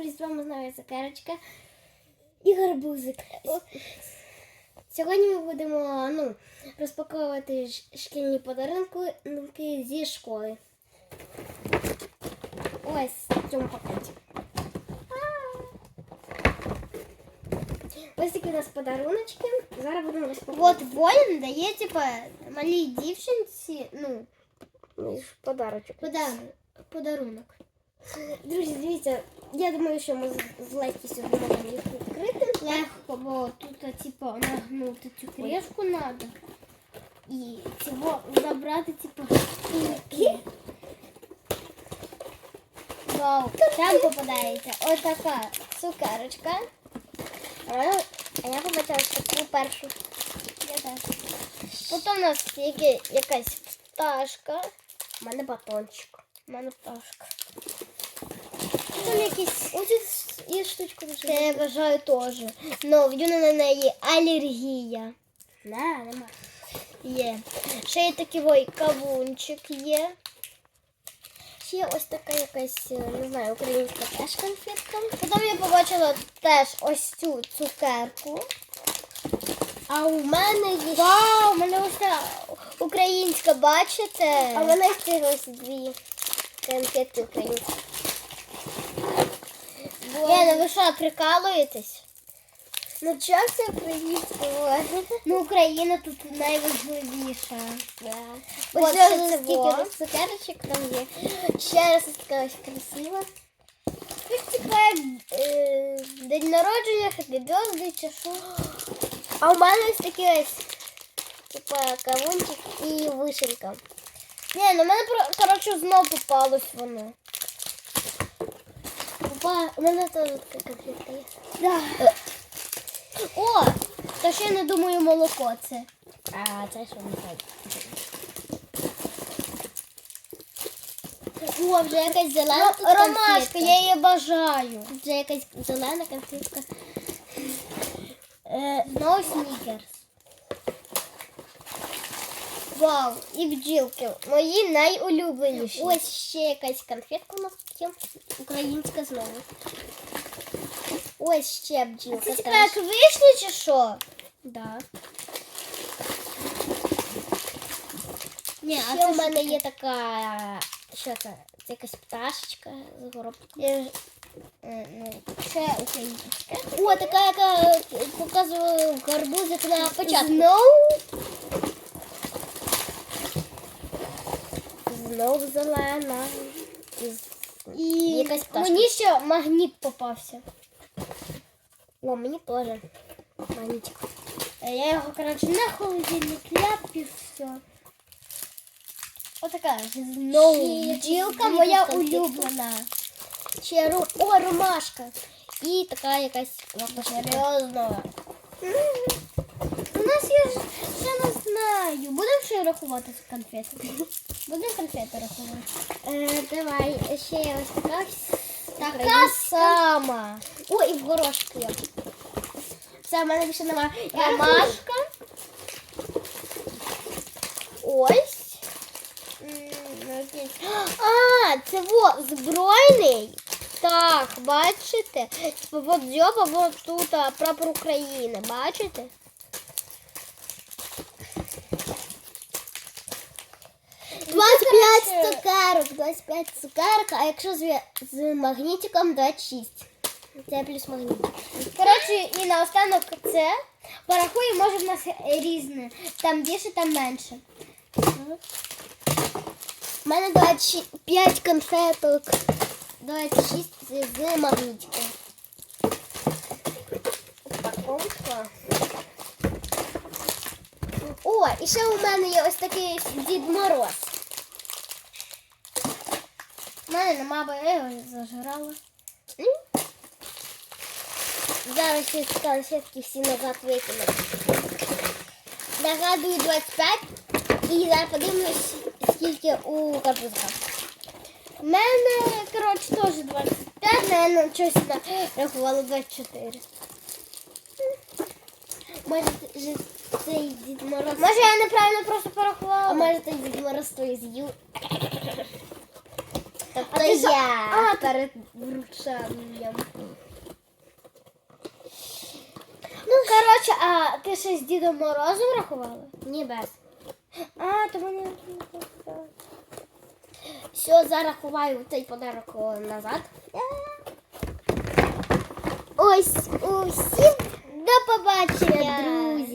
друзі, з вами знову цукерочка і гарбузик. Сьогодні ми будемо ну, розпаковувати шкільні подарунки зі школи. Ось в цьому пакеті. Ось такі у нас подаруночки. Зараз будемо розпаковувати. Вот воїн дає, типа, малій дівчинці, ну, подарочок. подар... подарунок. Друзі, дивіться, я думаю, що ми з- легкістю зможемо їх відкрити. Легко, бо тут, типа, нагнути цю кришку надо. І цього забрати, типа, кульки. Вау, там попадається отака цукерочка. А я, а я побачила таку першу. Я теж. Потім у нас є якась пташка. У мене батончик. У мене пташка. Потім якісь ось є штучка дуже. Це я вважаю теж. Но в Дюни на неї алергія. Не, нема. Є. Ще є такий ой, кавунчик є. Ще є ось така якась, е, не знаю, українська теж конфетка. Потім я побачила теж ось цю цукерку. А у мене є. Вау, у мене ось ця українська, бачите? А в мене ще ось дві конфетки українські. Лена, ви що, прикалуєтесь? Ну чого це українського? Ну, Україна тут найважливіша. Ось От це скільки тут цукерочок там є. Ще раз така ось красива. Це типа як е, день народження, хеппі бьозди чи що. А у мене ось такі ось, типа кавунчик і вишенька. Ні, на мене, коротше, знов попалось воно. Опа, у мене теж така конфетка є. Да. О, та ще не думаю молоко це. А це що не знаю. О, вже якась зелена тут ромашка, ромашка, я її бажаю. Вже якась зелена конфетка. Е, знову снікерс. Вау, і бджілки. Мої найулюбленіші. Ось ще якась конфетка у нас є. Українська знову. Ось ще бджілка це типа як вишня чи що? Да. Ні, Ще у мене є така, що це? Це якась пташечка з горобком. Е, ну, Це українська. О, така, яка е, показує гарбузик на початку. Знову Знову зелена. І з- і якась пташка. мені ще магніт попався. О, мені теж. Магнітик. Е, Я його, коротше, на холодильник ляп і все. Отака знову бджілка моя улюблена. Ще ру... О, ромашка. І така якась. Серйозно. У нас ж, ще не знаю. Будемо рахувати конфети? Будемо конфети рахувати. Е, давай, ще є ось така. Така сама. О, і в горошку є. Все, в мене більше немає. Я. Ромашка. Ось. А, це во, збройний. Так, бачите? Вот дзьоба, вот тут прапор України, бачите? Цукерок, 25 цукерок, а якщо з, з магнітиком 26. Це плюс магнітик. Коротше, і наостанок це. Порахуємо, може в нас різне. Там більше, там менше. У мене 25 конфеток, 26 з, з магнітиком. Упаковка. О, і ще у мене є ось такий Дід Мороз. У мене нема, бо я його зажирала. Зараз ці конфетки всі назад викину. Нагадую 25 і зараз подивимось, скільки у карпузка. У мене, коротше, теж 25. Мене щось нарахувало 24. Може, це- цей Дід Мороз. Може я неправильно просто порахувала? А може той Дід Мороз той з'їв. Тобто я. А, перед вручанням. Ну, коротше, а ти ще з Дідом Морозом рахувала? Ні, без. А, то мені. Все, зараз ховаю цей подарок назад. Ось усім До побачення, друзі.